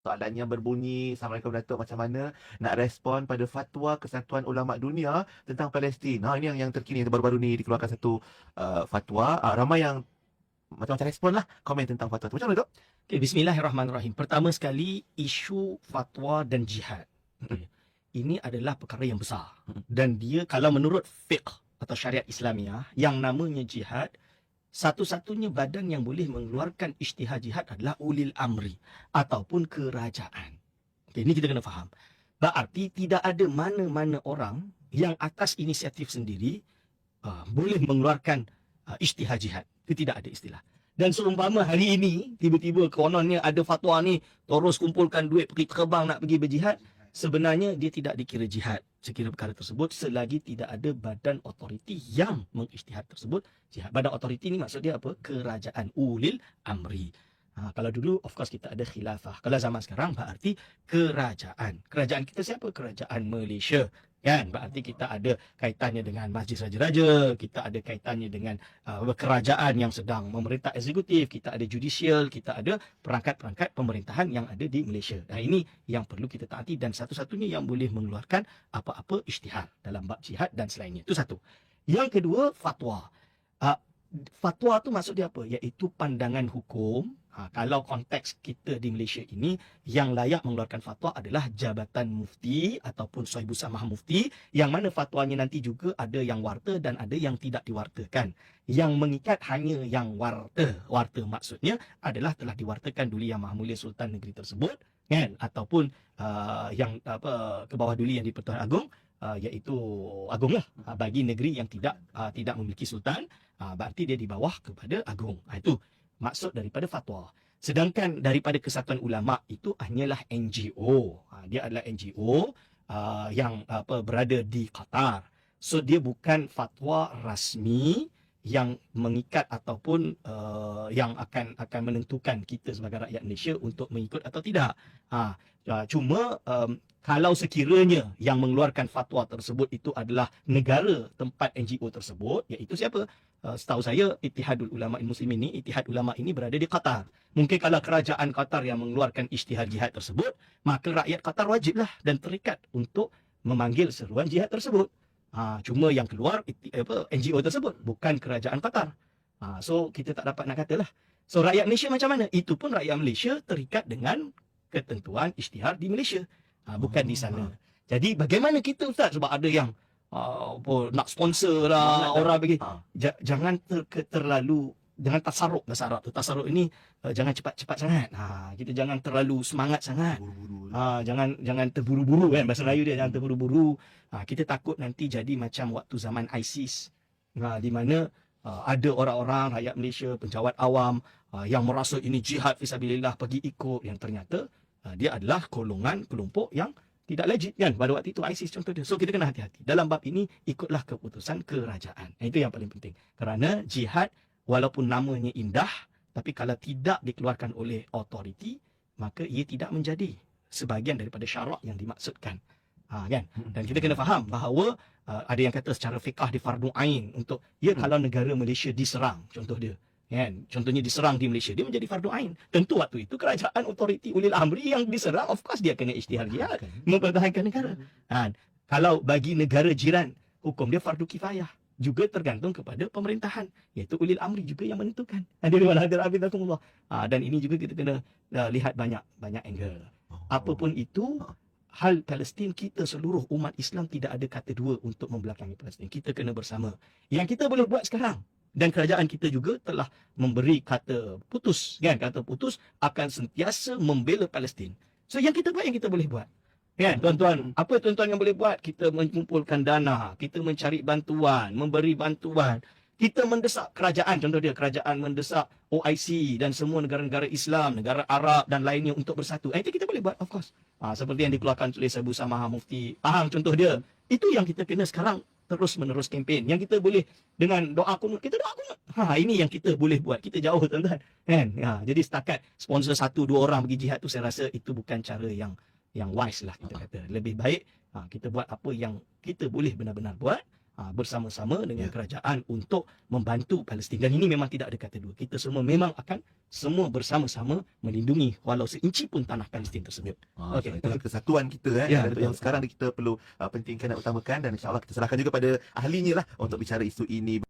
soalannya berbunyi Assalamualaikum Datuk macam mana nak respon pada fatwa Kesatuan Ulama Dunia tentang Palestin. Ha ini yang yang terkini baru-baru ni dikeluarkan satu uh, fatwa. Uh, ramai yang macam-macam respon lah komen tentang fatwa tu. Macam mana Dok? Okay, Bismillahirrahmanirrahim. Pertama sekali isu fatwa dan jihad. Okay. Ini adalah perkara yang besar dan dia kalau menurut fiqh atau syariat Islamiah yang namanya jihad satu-satunya badan yang boleh mengeluarkan isytihad jihad adalah ulil amri ataupun kerajaan. Okay, ini kita kena faham. Berarti tidak ada mana-mana orang yang atas inisiatif sendiri uh, boleh mengeluarkan uh, isytihad jihad. Itu tidak ada istilah. Dan seumpama hari ini tiba-tiba kononnya ada fatwa ni terus kumpulkan duit pergi terbang nak pergi berjihad, sebenarnya dia tidak dikira jihad sekira perkara tersebut selagi tidak ada badan otoriti yang mengisytihad tersebut jihad. Badan otoriti ni maksud dia apa? Kerajaan ulil amri. Ha, kalau dulu of course kita ada khilafah. Kalau zaman sekarang berarti kerajaan. Kerajaan kita siapa? Kerajaan Malaysia. Kan? Berarti kita ada kaitannya dengan Majlis Raja-Raja, kita ada kaitannya dengan uh, kerajaan yang sedang memerintah eksekutif, kita ada judicial, kita ada perangkat-perangkat pemerintahan yang ada di Malaysia. Nah, ini yang perlu kita taati dan satu-satunya yang boleh mengeluarkan apa-apa isytihar dalam bab jihad dan selainnya. Itu satu. Yang kedua, fatwa. Uh, fatwa tu maksud dia apa? Iaitu pandangan hukum Ha, kalau konteks kita di Malaysia ini yang layak mengeluarkan fatwa adalah Jabatan Mufti ataupun Sohibu Samah Mufti yang mana fatwanya nanti juga ada yang warta dan ada yang tidak diwartakan. Yang mengikat hanya yang warta. Warta maksudnya adalah telah diwartakan Duli Yang Maha Mulia Sultan Negeri tersebut kan ataupun uh, yang apa ke bawah Duli yang di Pertuan Agong uh, iaitu Agong lah uh, bagi negeri yang tidak uh, tidak memiliki sultan uh, berarti dia di bawah kepada Agong. Uh, itu maksud daripada fatwa. Sedangkan daripada kesatuan ulama itu hanyalah NGO. Ha, dia adalah NGO uh, yang apa berada di Qatar. So dia bukan fatwa rasmi yang mengikat ataupun uh, yang akan akan menentukan kita sebagai rakyat Malaysia untuk mengikut atau tidak. Ha, cuma um, kalau sekiranya yang mengeluarkan fatwa tersebut itu adalah negara tempat NGO tersebut iaitu siapa? Uh, setahu saya Ittihadul Ulama Muslimin ini Ittihad Ulama ini berada di Qatar. Mungkin kalau kerajaan Qatar yang mengeluarkan isytihad jihad tersebut maka rakyat Qatar wajiblah dan terikat untuk memanggil seruan jihad tersebut. Ha, cuma yang keluar apa, NGO tersebut bukan kerajaan Qatar. Ha, so kita tak dapat nak katalah. So rakyat Malaysia macam mana? Itu pun rakyat Malaysia terikat dengan ketentuan isytihad di Malaysia ha, bukan di sana. Jadi bagaimana kita ustaz sebab ada yang uh, apa nak sponsor lah orang bagi ha. J- jangan ter- terlalu jangan tasarruf bahasa Arab tu. Tasarruf ini uh, jangan cepat-cepat sangat. Ha kita jangan terlalu semangat sangat. Ha jangan jangan terburu-buru kan bahasa Melayu dia jangan terburu-buru. Ha kita takut nanti jadi macam waktu zaman ISIS. Ha di mana uh, ada orang-orang rakyat Malaysia penjawat awam uh, yang merasa ini jihad fisabilillah pergi ikut yang ternyata dia adalah golongan kelompok yang tidak legit kan pada waktu itu ISIS contoh dia. So kita kena hati-hati. Dalam bab ini ikutlah keputusan kerajaan. Itu yang paling penting. Kerana jihad walaupun namanya indah tapi kalau tidak dikeluarkan oleh otoriti maka ia tidak menjadi sebahagian daripada syarak yang dimaksudkan. Ha, kan? Dan kita kena faham bahawa uh, ada yang kata secara fiqah di fardu ain untuk ya kalau negara Malaysia diserang contoh dia kan contohnya diserang di Malaysia dia menjadi fardu ain. Tentu waktu itu kerajaan otoriti ulil amri yang diserang of course dia kena isytihar jihad mempertahankan negara. Ha, kalau bagi negara jiran hukum dia fardu kifayah juga tergantung kepada pemerintahan iaitu ulil amri juga yang menentukan. Wal abidakumullah ha, dan ini juga kita kena uh, lihat banyak banyak angle. Apapun itu hal Palestin kita seluruh umat Islam tidak ada kata dua untuk membelakangi Palestin. Kita kena bersama. Yang kita boleh buat sekarang dan kerajaan kita juga telah memberi kata putus kan kata putus akan sentiasa membela Palestin. So yang kita buat yang kita boleh buat. Kan tuan-tuan, apa tuan-tuan yang boleh buat? Kita mengumpulkan dana, kita mencari bantuan, memberi bantuan. Kita mendesak kerajaan, contoh dia kerajaan mendesak OIC dan semua negara-negara Islam, negara Arab dan lainnya untuk bersatu. Eh, itu kita boleh buat, of course. Ha, seperti yang dikeluarkan oleh Sabu Samah Mufti Pahang contoh dia. Itu yang kita kena sekarang terus menerus kempen yang kita boleh dengan doa kunut kita doa kunut ha ini yang kita boleh buat. Kita jauh tuan-tuan. Kan? Ha jadi setakat sponsor satu dua orang pergi jihad tu saya rasa itu bukan cara yang yang wise lah kita kata. Lebih baik ha kita buat apa yang kita boleh benar-benar buat bersama-sama dengan Ya. kerajaan untuk membantu Palestin dan ini memang tidak ada kata dua. Kita semua memang akan semua bersama-sama melindungi walau seinci pun tanah Palestin tersebut. Okey. okay. Itulah kesatuan kita eh. Ya, betul. yang sekarang kita perlu uh, pentingkan dan utamakan dan insyaAllah kita serahkan juga pada ahlinya lah untuk bicara isu ini.